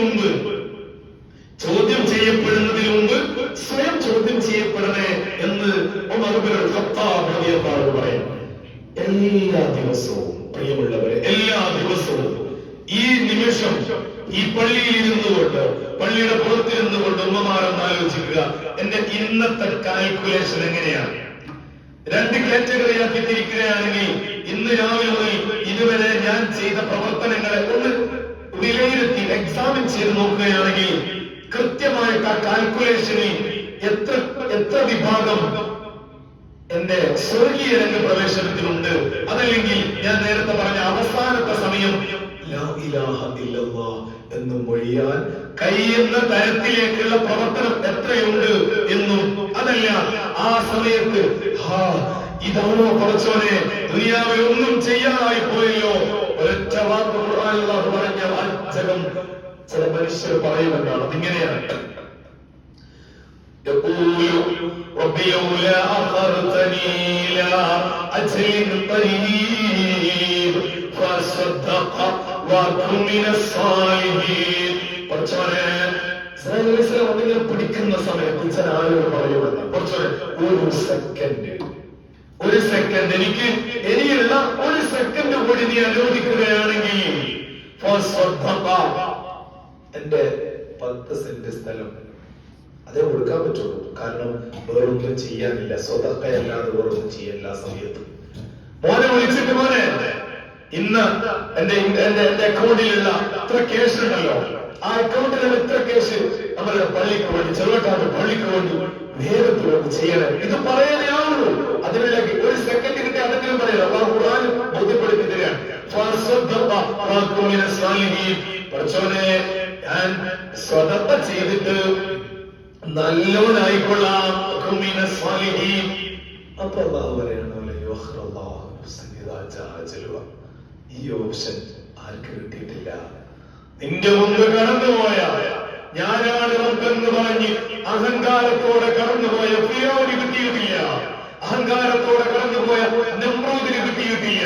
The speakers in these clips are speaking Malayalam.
മുമ്പ് ചോദ്യം ചെയ്യപ്പെടുന്നതിന് മുമ്പ് സ്വയം ചോദ്യം ചെയ്യപ്പെടണേ എന്ന് പറയാം. എല്ലാ ദിവസവും പ്രിയമുള്ളവരെ എല്ലാ ദിവസവും ഈ നിമിഷം ഈ പള്ളിയിൽ ഇരുന്നു കൊണ്ട് പള്ളിയുടെ പുറത്തിരുന്നു കൊണ്ട് ഉമ്മമാരെന്ന് ആലോചിക്കുക എന്റെ ഇന്നത്തെ കാൽക്കുലേഷൻ എങ്ങനെയാണ് രണ്ട് കാറ്റഗറിയാക്കി തിരിക്കുകയാണെങ്കിൽ ഇന്ന് രാവിലെ മുതൽ ഇതുവരെ ഞാൻ ചെയ്ത പ്രവർത്തനങ്ങളെ ഒന്ന് വിലയിരുത്തി എക്സാമിൻ ചെയ്ത് നോക്കുകയാണെങ്കിൽ കൃത്യമായിട്ട് ആ കാൽക്കുലേഷനിൽ എത്ര എത്ര വിഭാഗം എന്റെ സ്വർഗീയ രംഗ പ്രവേശനത്തിലുണ്ട് അതല്ലെങ്കിൽ ഞാൻ നേരത്തെ പറഞ്ഞ അവസാനത്തെ സമയം എന്ന് മൊഴിയാൻ കഴിയുന്ന തരത്തിലേക്കുള്ള പ്രവർത്തനം എത്രയുണ്ട് എന്നും അതല്ല ആ സമയത്ത് ഇതാണോ കുറച്ചോനെ ദുനിയാവിൽ ഒന്നും ചെയ്യാനായി പോയല്ലോ ഒരൊറ്റ വാക്ക് ഖുർആനിൽ അല്ലാഹു പറഞ്ഞ വാചകം ചില മനുഷ്യർ പറയുമെന്നാണ് അതിങ്ങനെയാണ് يقول رب لولا أخرتني إلى أجل قريب فأصدق وأكن من الصالحين കുറച്ചോനെ ഒന്നിങ്ങനെ പിടിക്കുന്ന സമയത്ത് ചില ആളുകൾ പറയുമെന്ന് കുറച്ചോനെ ഒരു സെക്കൻഡ് ഒരു സെക്കൻഡ് എനിക്ക് ഇനിയുള്ള ഒരു സെക്കൻഡ് കൂടി നീ അനുവദിക്കുകയാണെങ്കിൽ. എന്റെ പത്ത് സെന്റ് സ്ഥലം അതേ കൊടുക്കാൻ പറ്റുള്ളൂ. കാരണം വേറൊന്നും ചെയ്യാനില്ല. സ്വതക്കയല്ലാതെ വേറൊന്നും ചെയ്യല്ല സമയത്ത്. മോനെ വിളിച്ചിട്ട് മോനെ ഇന്ന് എന്റെ എന്റെ എന്റെ അക്കൗണ്ടിലുള്ള ഇത്ര കേസ് ഉണ്ടല്ലോ. ആ അക്കൗണ്ടിലുള്ള ഇത്ര കേസ് നമ്മുടെ പള്ളിക്ക് വേണ്ടി ചെറുവട്ടാണ്ട് പള്ളിക്ക് വേണ്ടി വേഗത്തിൽ ചെയ്യണം. ഇത് പറയാനേ അതിനുള്ള ഒരു സെക്കൻഡ് കിട്ടി അതെങ്കിലും പറയാം അള്ളാഹു ഖുർആൻ ബോധ്യപ്പെടുത്തി സാലിഹീൻ. പഠിച്ചോനെ ഞാൻ സ്വതത്ത ചെയ്തിട്ട് നല്ലവനായിക്കൊള്ളാം. അപ്പൊ അള്ളാഹു പറയാണ് "വല യുഅഖിറുല്ലാഹു നഫ്സൻ ഇദാ ജാഅ അജലുഹാ." ഈ ഓപ്ഷൻ ആർക്ക് കിട്ടിയിട്ടില്ല നിന്റെ മുമ്പ് കടന്നുപോയ ഞാനാണ് റബ്ബെന്ന് പറഞ്ഞ് അഹങ്കാരത്തോടെ കടന്നുപോയ ഫിറോന് കിട്ടിയിട്ടില്ല അഹങ്കാരത്തോടെ കടന്നുപോയ നമ്രൂദിന് കിട്ടിയിട്ടില്ല.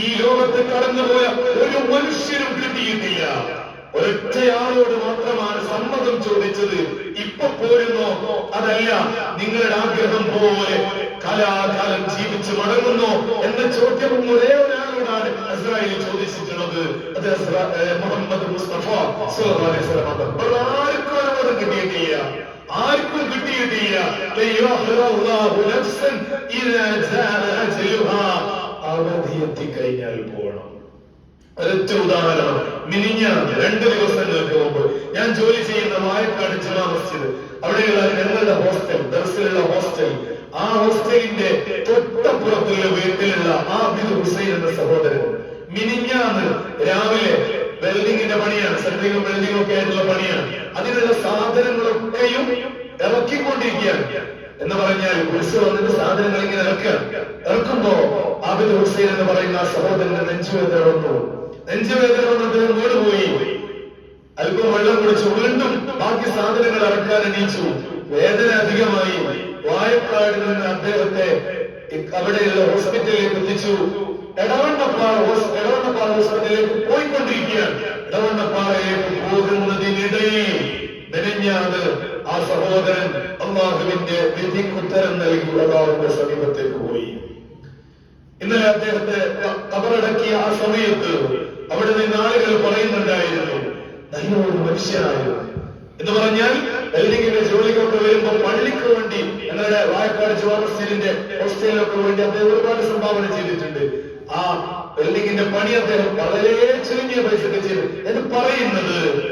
ഈ ലോകത്ത് കടന്നുപോയ ഒരു മനുഷ്യനും കിട്ടിയിട്ടില്ല. ഒരൊറ്റയാളോട് മാത്രമാണ് സമ്മതം ചോദിച്ചത്. ഇപ്പൊ പോരുന്നോ? അതല്ല. നിങ്ങളുടെ ആഗ്രഹം പോലെ കലാകാലം ജീവിച്ച് മടങ്ങുന്നു എന്ന ചോദ്യം ഒരേ ഒരാളോടാണ് ഇസ്രായേൽ ചോദിച്ചിട്ടുള്ളത്. അത് മുഹമ്മദ് മുസ്തഫ ആർക്കും അനുമതി കിട്ടിയിട്ടില്ല. ആർക്കും കിട്ടിയിട്ടില്ല. അവധി എത്തിക്കഴിഞ്ഞാൽ പോകണം ഒരൊറ്റ ഉദാഹരണം. മിനിഞ്ഞ രണ്ട് ദിവസങ്ങൾക്ക് മുമ്പ് ഞാൻ ജോലി ചെയ്യുന്ന വായക്കാട് ജുമാ മസ്ജിദ്. അവിടെയുള്ള ഞങ്ങളുടെ ഹോസ്റ്റൽ ദർസിലുള്ള ഹോസ്റ്റൽ. ആ ഹോസ്റ്റലിന്റെ തൊട്ടപ്പുറത്തുള്ള വീട്ടിലുള്ള ആബിദ് ഹുസൈൻ എന്ന സഹോദരൻ. മിനിഞ്ഞാന്ന് രാവിലെ വെൽഡിങ്ങിന്റെ പണിയാണ് സെൻട്രിങ്ങും വെൽഡിങ്ങും ഒക്കെ ആയിട്ടുള്ള പണിയാണ്. അതിനുള്ള സാധനങ്ങളൊക്കെയും ഉത്സവം വന്നിട്ട് സാധനങ്ങൾ ഇങ്ങനെ ഇറക്കുക. ഇറക്കുമ്പോ ആബിദ് ഹുസൈൻ എന്ന് പറയുന്ന ആ സഹോദരന്റെ നെഞ്ചുവേദന വന്നു. നെഞ്ചുവേദന വന്ന് അദ്ദേഹം വീണുപോയി. അല്പം വെള്ളം കുടിച്ചു വീണ്ടും ബാക്കി സാധനങ്ങൾ ഇറക്കാൻ എണീച്ചു. വേദന അധികമായി. വായക്കാട് നിന്ന് അദ്ദേഹത്തെ അവിടെയുള്ള ഹോസ്പിറ്റലിലേക്ക് എത്തിച്ചു. എടവണ്ണപ്പാറ എടവണ്ണപ്പാറ ഹോസ്പിറ്റലിലേക്ക് പോയിക്കൊണ്ടിരിക്കുകയാണ്. എടവണ്ണപ്പാറയിലേക്ക് പോകുന്നതിനിടയിൽ മെനഞ്ഞാണ് ആ സഹോദരൻ അള്ളാഹുവിന്റെ വിധിക്ക് ഉത്തരം നൽകി അള്ളാഹുവിന്റെ സമീപത്തേക്ക് പോയി. ഇന്നലെ അദ്ദേഹത്തെ കബറടക്കിയ ആ സമയത്ത് അവിടെ നിന്ന് ആളുകൾ പറയുന്നുണ്ടായിരുന്നു നല്ലൊരു മനുഷ്യനായിരുന്നു. എന്ന് പറഞ്ഞാൽ വെൽഡിങ്ങിന്റെ ജോലിക്കൊക്കെ വരുമ്പോൾ പള്ളിക്ക് വേണ്ടി ഞങ്ങളുടെ വായ്പാട് ജുവാമസ്ജിദിന്റെ ഹോസ്റ്റലിനൊക്കെ വേണ്ടി അദ്ദേഹം ഒരുപാട് സംഭാവന ചെയ്തിട്ടുണ്ട്. ആ ബിൽഡിങ്ങിന്റെ പണി അദ്ദേഹം വളരെ ചുരുങ്ങിയ പൈസക്ക് ചെയ്തു. എന്ന് പറയുന്നത്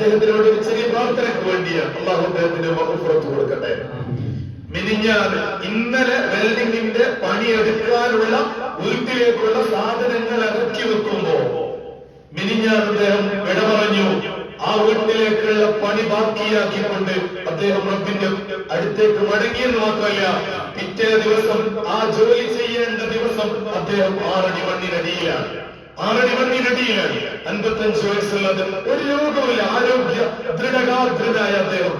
അദ്ദേഹത്തിനോട് ഒരു ചെറിയ പ്രാർത്ഥനയ്ക്ക് വേണ്ടിയാണ് അള്ളാഹു അദ്ദേഹത്തിന്റെ വകുപ്പുറത്ത് കൊടുക്കട്ടെ. മിനിഞ്ഞാറ് ഇന്നലെ വെൽഡിങ്ങിന്റെ പണിയെടുക്കാനുള്ള വീട്ടിലേക്കുള്ള സാധനങ്ങൾ ഇറക്കി വെക്കുമ്പോ മിനിഞ്ഞാറ് അദ്ദേഹം വിട പറഞ്ഞു ആ വീട്ടിലേക്കുള്ള പണി ബാക്കിയാക്കിക്കൊണ്ട് അദ്ദേഹം റബ്ബിന്റെ അടുത്തേക്ക് മടങ്ങിയെന്ന് മാത്രമല്ല പിറ്റേ ദിവസം ആ ജോലി ചെയ്യേണ്ട ദിവസം അദ്ദേഹം ആറടി മണ്ണിനടിയിലാണ്. ആറടി മണ്ണിനടിയിലാണ് അൻപത്തഞ്ച് വയസ്സുള്ളത് ഒരു രോഗമില്ല. ആരോഗ്യ ദൃഢകാദൃഢനായ അദ്ദേഹം.